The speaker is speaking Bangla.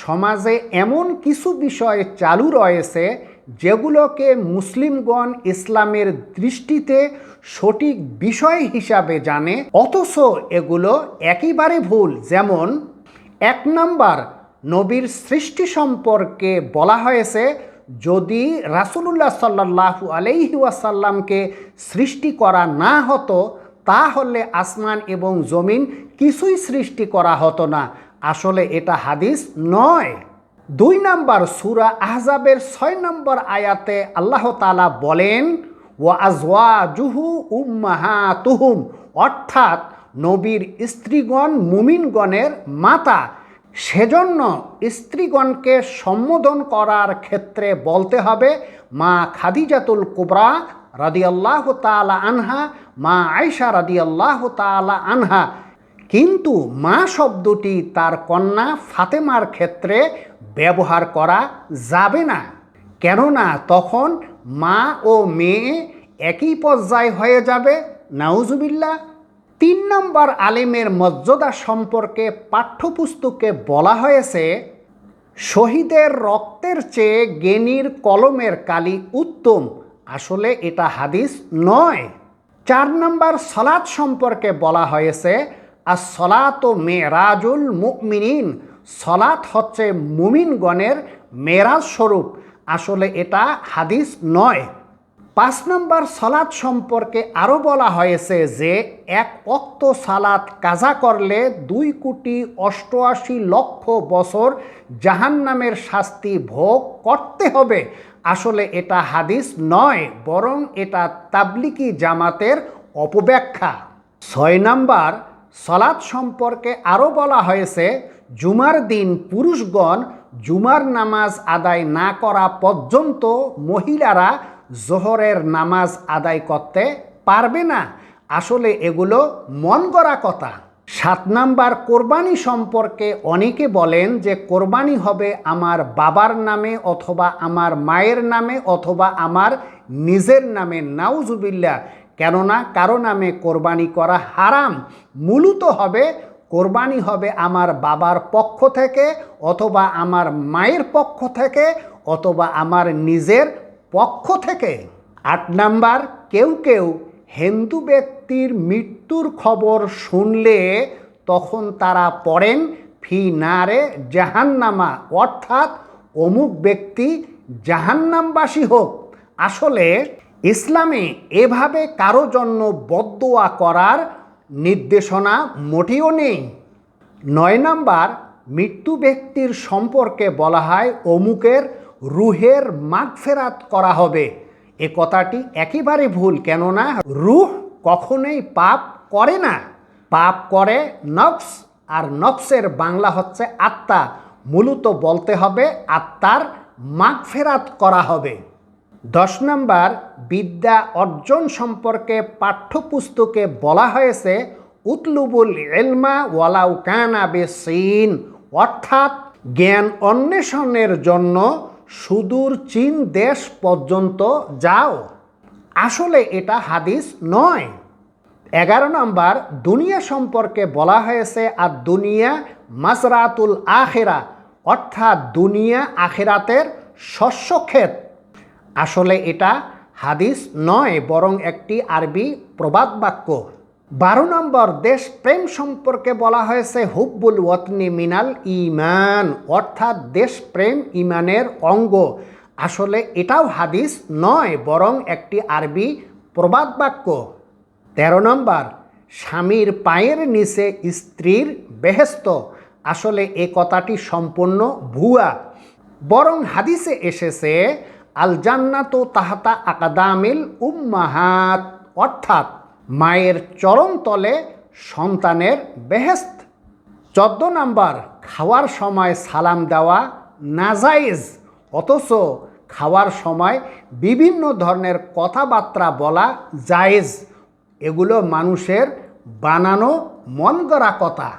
সমাজে এমন কিছু বিষয় চালু রয়েছে যেগুলোকে মুসলিমগণ ইসলামের দৃষ্টিতে সঠিক বিষয় হিসাবে জানে, অথচ এগুলো একেবারে ভুল। যেমন, এক নাম্বার, নবীর সৃষ্টি সম্পর্কে বলা হয়েছে, যদি রাসুলুল্লাহ সাল্লাহু আলাইহি ওয়াসাল্লামকে সৃষ্টি করা না হতো, তাহলে আসমান এবং জমিন কিছুই সৃষ্টি করা হতো না। আসলে এটা হাদিস নয়। দুই নাম্বার সুরা আহজাবের ছয় নম্বর আয়াতে আল্লাহ তালা বলেন ও আজওয়া জুহু উম্মাহা তুহুম অর্থাৎ নবীর স্ত্রীগণ মুমিনগণের মাতা, সেজন্য স্ত্রীগণকে সম্বোধন করার ক্ষেত্রে বলতে হবে, মা খাদিজাতুল কুবরা রাদিয়াল্লাহ তালা আনহা, মা আয়সা রাদিয়াল্লাহ তালা আনহা কিন্তু মা শব্দটি তার কন্যা ফাতেমার ক্ষেত্রে ব্যবহার করা যাবে না। কেননা তখন মা ও মেয়ে একই পর্যায়ে হয়ে যাবে। নাউজুবিল্লা তিন নম্বর আলেমের মর্যাদা সম্পর্কে পাঠ্যপুস্তকে বলা হয়েছে, শহীদের রক্তের চেয়ে জ্ঞানীর কলমের কালি উত্তম। আসলে এটা হাদিস নয়। চার নম্বর সলাৎ সম্পর্কে বলা হয়েছে আর সলাত মেরাজুল মুমিনিন। সলাৎ হচ্ছে মুমিনগণের মেরাজ স্বরূপ। আসলে এটা হাদিস নয়। পাঁচ নম্বর সালাত সম্পর্কে আরও বলা হয়েছে যে, এক অক্ত সালাত কাজা করলে দুই কোটি অষ্টআশি লক্ষ বছর জাহান্নামের শাস্তি ভোগ করতে হবে। আসলে এটা হাদিস নয়, বরং এটা তাবলিকি জামাতের অপব্যাখ্যা। ছয় নাম্বার সলাৎ সম্পর্কে আরও বলা হয়েছে, জুমার দিন পুরুষগণ জুমার নামাজ আদায় না করা পর্যন্ত মহিলারা জোহরের নামাজ আদায় করতে পারবে না। আসলে এগুলো মন করা কথা। সাত নাম্বার কোরবানি সম্পর্কে অনেকে বলেন যে, কোরবানি হবে আমার বাবার নামে অথবা আমার মায়ের নামে অথবা আমার নিজের নামে। নাউজুবিল্লা কেননা কারও নামে কোরবানি করা হারাম, মূলত হবে কোরবানি হবে আমার বাবার পক্ষ থেকে অথবা আমার মায়ের পক্ষ থেকে অথবা আমার নিজের পক্ষ থেকে। আট নাম্বার, কেউ কেউ হিন্দু ব্যক্তির মৃত্যুর খবর শুনলে তখন তারা পড়েন, ফি নারে জাহান্নামা, অর্থাৎ অমুক ব্যক্তি জাহান্নামবাসী হোক। আসলে ইসলামে এভাবে কারও জন্য বদোয়া করার নির্দেশনা মোটেও নেই। নয় নাম্বার, মৃত্যু ব্যক্তির সম্পর্কে বলা হয় অমুকের রুহের মাগফেরাত করা হবে। এ কথাটি একেবারে ভুল, কেননা রুহ কখনোই পাপ করে না। পাপ করে নফস, আর নফসের বাংলা হচ্ছে আত্মা। মূলত বলতে হবে আত্মার মাগফেরাত করা হবে। দশ নম্বর, বিদ্যা অর্জন সম্পর্কে পাঠ্যপুস্তকে বলা হয়েছে, উতলুবুল এলমা ওয়ালাউ কানা বেসিন, অর্থাৎ জ্ঞান অন্বেষণের জন্য সুদূর চীন দেশ পর্যন্ত যাও। আসলে এটা হাদিস নয়। এগারো নম্বর, দুনিয়া সম্পর্কে বলা হয়েছে, আর দুনিয়া মাসরাতুল আখেরা, অর্থাৎ দুনিয়া আখেরাতের শস্যক্ষেত। আসলে এটা হাদিস নয়, বরং একটি আরবি প্রবাদ বাক্য। বারো নম্বর, দেশ প্রেম সম্পর্কে বলা হয়েছে, হুব্বুল ওয়াতনি মিনাল ইমান অর্থাৎ দেশ প্রেম ইমানের অঙ্গ। আসলে এটাও হাদিস নয়, বরং একটি আরবি প্রবাদ বাক্য। তেরো নম্বর, স্বামীর পায়ের নিচে স্ত্রীর বেহেস্ত আসলে এ কথাটি সম্পূর্ণ ভুয়া। বরং হাদিসে এসেছে আল জান্নাত তাহাতা আকাদামিল উম্মাহাত, অর্থাৎ মায়ের চরম তলে সন্তানের বেহেস্ত চোদ্দ নাম্বার, খাওয়ার সময় সালাম দেওয়া নাজাইজ, অথচ খাওয়ার সময় বিভিন্ন ধরনের কথাবার্তা বলা জায়েজ। এগুলো মানুষের বানানো মন গড়া কথা।